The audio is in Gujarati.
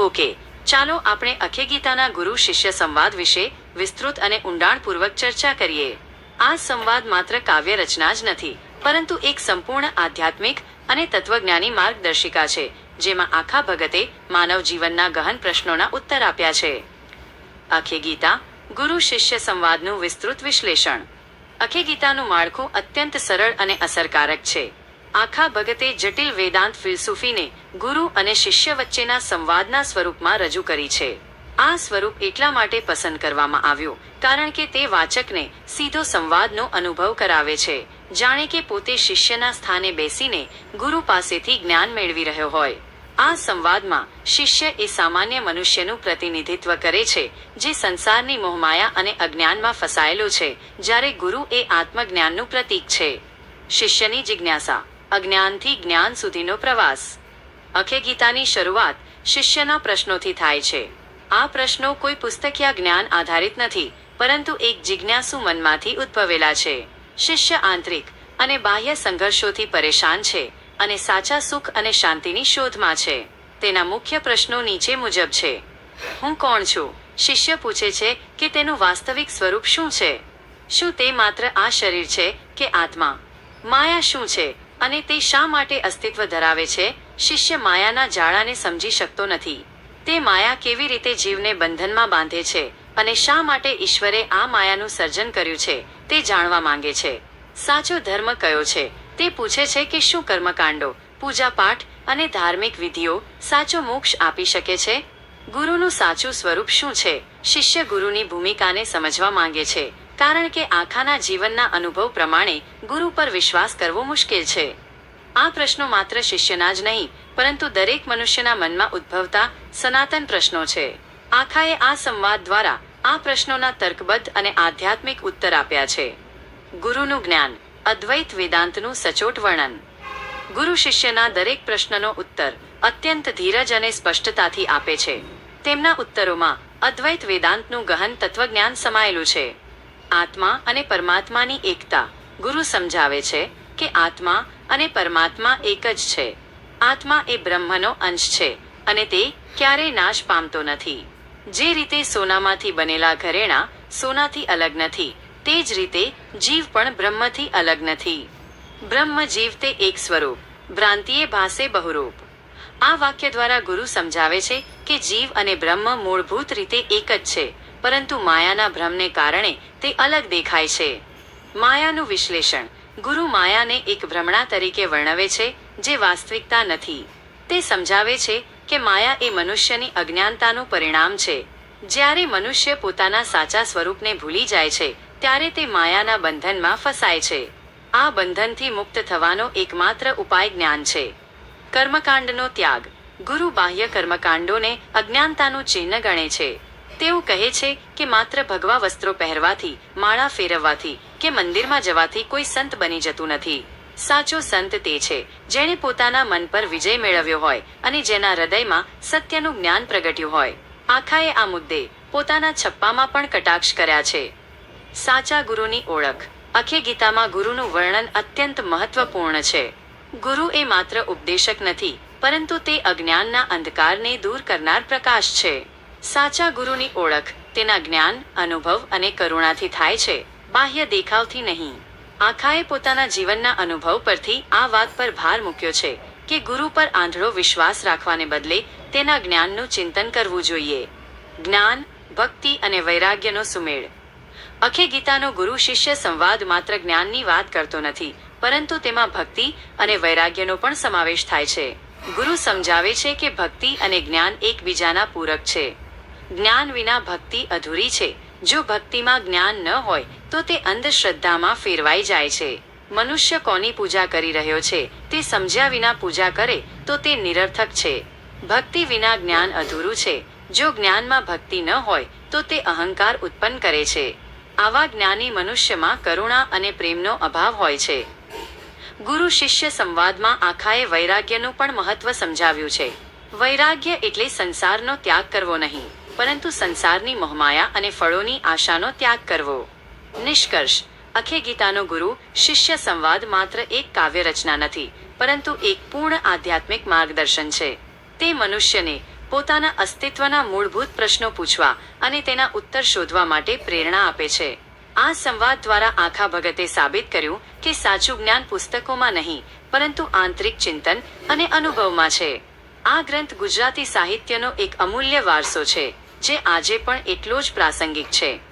ઓકે, ચાલો આપણે અખે ગીતાના ગુરુ શિષ્ય સંવાદ વિશે વિસ્તૃત અને ઊંડાણપૂર્વક ચર્ચા કરીએ. આ સંવાદ માત્ર કાવ્ય રચના જ નથી, પરંતુ એક સંપૂર્ણ આધ્યાત્મિક અને તત્વજ્ઞાની માર્ગદર્શિકા છે, જેમાં આખા ભગતે માનવ જીવનના ગહન પ્રશ્નોના ઉત્તર આપ્યા છે. અખે ગીતા, ગુરુ શિષ્ય સંવાદનું વિસ્તૃત વિશ્લેષણ. અખે ગીતાનું માળખું અત્યંત સરળ અને અસરકારક છે. આખા ભગતે જટિલ વેદાંત ફિલસૂફીને ગુરુ અને શિષ્ય વચ્ચેના સંવાદના સ્વરૂપમાં રજૂ કરી છે. આ સ્વરૂપ એટલા માટે પસંદ કરવામાં આવ્યું, કારણ કે તે વાચકને સીધો સંવાદનો અનુભવ કરાવે છે. જાણે કે પોતે શિષ્યના સ્થાને બેસીને ગુરુ પાસેથી જ્ઞાન મેળવી રહ્યો હોય. આ સંવાદમાં શિષ્ય એ સામાન્ય મનુષ્યનું પ્રતિનિધિત્વ કરે છે, જે સંસારની મોહમાયા અને અજ્ઞાનમાં ફસાયેલો છે, જ્યારે ગુરુ એ આત્મજ્ઞાનનું પ્રતીક છે. શિષ્યની જિજ્ઞાસા અજ્ઞાનથી જ્ઞાન સુધીનો પ્રવાસ. અખે ગીતાની શરૂઆત શિષ્યના પ્રશ્નોથી થાય છે. આ પ્રશ્નો કોઈ પુસ્તકીય જ્ઞાન આધારિત નથી, પરંતુ એક જિજ્ઞાસુ મનમાંથી ઉદ્ભવેલા છે. શિષ્ય આંતરિક અને બાહ્ય સંઘર્ષોથી પરેશાન છે અને સાચા સુખ અને શાંતિની શોધમાં છે. તેના મુખ્ય પ્રશ્નો નીચે મુજબ છે. હું કોણ છું? શિષ્ય પૂછે છે કે તેનું વાસ્તવિક સ્વરૂપ શું છે? શું તે માત્ર આ શરીર છે કે આત્મા? માયા શું છે? અને તે શા માટે અસ્તિત્વ ધરાવે છે? શિષ્ય માયાના જાળાને સમજી શકતો નથી. તે માયા કેવી રીતે જીવને બંધનમાં બાંધે છે અને શા માટે ઈશ્વરે આ માયાનું સર્જન કર્યું છે તે જાણવા માંગે છે. સાચો ધર્મ કયો છે? તે પૂછે છે કે શું કર્મકાંડો, પૂજાપાઠ અને ધાર્મિક વિધિઓ સાચો મોક્ષ આપી શકે છે? ગુરુનું સાચું સ્વરૂપ શું છે? શિષ્ય ગુરુની ભૂમિકાને સમજવા માંગે છે. કારણ કે આખાના જીવનના અનુભવ પ્રમાણે ગુરુ પર વિશ્વાસ કરવો મુશ્કેલ છે. આ પ્રશ્નો માત્ર શિષ્યના જ નહીં, પરંતુ દરેક મનુષ્યના મનમાં ઉદ્ભવતા સનાતન પ્રશ્નો છે. આખાએ આ સંવાદ દ્વારા આ પ્રશ્નોના તર્કબદ્ધ અને આધ્યાત્મિક ઉત્તર આપ્યા છે. ગુરુનું જ્ઞાન, અદ્વૈત વેદાંતનું સચોટ વર્ણન. ગુરુ શિષ્યના દરેક પ્રશ્નનો ઉત્તર અત્યંત ધીરજ અને સ્પષ્ટતાથી આપે છે. તેમના ઉત્તરોમાં અદ્વૈત વેદાંતનું ગહન તત્વજ્ઞાન સમાયેલું છે. આત્મા અને પરમાત્માની એકતા. ગુરુ સમજાવે છે કે આત્મા અને પરમાત્મા એક જ છે. આત્મા એ બ્રહ્મનો અંશ છે અને તે ક્યારેય નાશ પામતો નથી. જે રીતે સોનામાંથી બનેલા ઘરેણાં સોનાથી અલગ નથી, તે જ રીતે જીવ પણ બ્રહ્મથી અલગ નથી. બ્રહ્મ જીવ તે એક સ્વરૂપ, ભ્રાંતિએ ભાસે બહુરૂપ. આ વાક્ય દ્વારા ગુરુ સમજાવે છે કે જીવ અને બ્રહ્મ મૂળભૂત રીતે એક જ છે. પરંતુ માયાના ભ્રમને કારણે તે અલગ દેખાય છે. માયાનું વિશ્લેષણ ગુરુ માયાને એક ભ્રમણા તરીકે વર્ણવે છે જે વાસ્તવિકતા નથી. તે સમજાવે છે કે માયા એ મનુષ્યની અજ્ઞાનતાનું પરિણામ છે. જ્યારે મનુષ્ય પોતાના સાચા સ્વરૂપને ભૂલી જાય છે, ત્યારે તે માયાના બંધનમાં ફસાય છે. આ બંધનથી મુક્ત થવાનો એકમાત્ર ઉપાય જ્ઞાન છે. કર્મકાંડનો ત્યાગ ગુરુ બાહ્ય કર્મકાંડોને અજ્ઞાનતાનું ચિહ્ન ગણે છે. તેઓ કહે છે કે માત્ર ભગવા વસ્ત્રો પહેરવાથી, માળા ફેરવવાથી કે મંદિરમાં જવાથી કોઈ સંત બની જતું નથી. સાચો સંત તે છે, જેણે પોતાના મન પર વિજય મેળવ્યો હોય અને જેના હૃદયમાં સત્યનું જ્ઞાન પ્રગટ્યું હોય. આખાએ આ મુદ્દે પોતાના છપ્પામાં પણ કટાક્ષ કર્યા છે. સાચા ગુરુની ઓળખ. અખે ગીતામાં ગુરુનું વર્ણન અત્યંત મહત્વપૂર્ણ છે. ગુરુ એ માત્ર ઉપદેશક નથી, પરંતુ તે અજ્ઞાનના અંધકારને દૂર કરનાર પ્રકાશ છે. સાચા ગુરુની ઓળખ, તેના જ્ઞાન, અનુભવ અને કરુણાથી થાય છે, બાહ્ય દેખાવથી નહીં. આખાએ પોતાના જીવનના અનુભવ પરથી આ વાત પર ભાર મૂક્યો છે કે ગુરુ પર આંધળો વિશ્વાસ રાખવાને બદલે તેના જ્ઞાનનું ચિંતન કરવું જોઈએ. જ્ઞાન, ભક્તિ અને વૈરાગ્યનો સુમેળ. અખે ગીતાનો ગુરુ શિષ્ય સંવાદ માત્ર જ્ઞાનની વાત કરતો નથી, પરંતુ તેમાં ભક્તિ અને વૈરાગ્યનો પણ સમાવેશ થાય છે. ગુરુ સમજાવે છે કે ભક્તિ અને જ્ઞાન એકબીજાના પૂરક છે. જ્ઞાન વિના ભક્તિ અધૂરી છે. જો ભક્તિમાં જ્ઞાન ન હોય, તો તે અંધશ્રદ્ધામાં ફેરવાઈ જાય છે. મનુષ્ય કોની પૂજા કરી રહ્યો છે? તે સમજ્યા વિના પૂજા કરે, તો તે નિરર્થક છે. ભક્તિ વિના જ્ઞાન અધૂરું છે. જો જ્ઞાનમાં ભક્તિ ન હોય, તો તે અહંકાર ઉત્પન્ન કરે છે. આવા જ્ઞાની મનુષ્યમાં કરુણા અને પ્રેમનો અભાવ હોય છે. ગુરુ શિષ્ય સંવાદમાં આખાએ વૈરાગ્યનું પણ મહત્વ સમજાવ્યું છે. વૈરાગ્ય એટલે સંસારનો ત્યાગ કરવો નહીં. પરંતુ સંસારની મોહમાયા અને ફળોની આશાનો ત્યાગ કરવો. નિષ્કર્ષ, અખે ગીતાનો ગુરુ શિષ્ય સંવાદ માત્ર એક કાવ્ય રચના નથી, પરંતુ એક પૂર્ણ આધ્યાત્મિક માર્ગદર્શન છે. તે મનુષ્યને પોતાના અસ્તિત્વના મૂળભૂત પ્રશ્નો પૂછવા અને તેના ઉત્તર શોધવા માટે પ્રેરણા આપે છે. આ સંવાદ દ્વારા આખા ભગતે સાબિત કર્યું કે સાચું જ્ઞાન પુસ્તકોમાં નહીં, પરંતુ આંતરિક ચિંતન અને અનુભવમાં છે. આ ગ્રંથ ગુજરાતી સાહિત્યનો એક અમૂલ્ય વારસો છે. જે આજે પણ એટલો જ પ્રાસંગિક છે.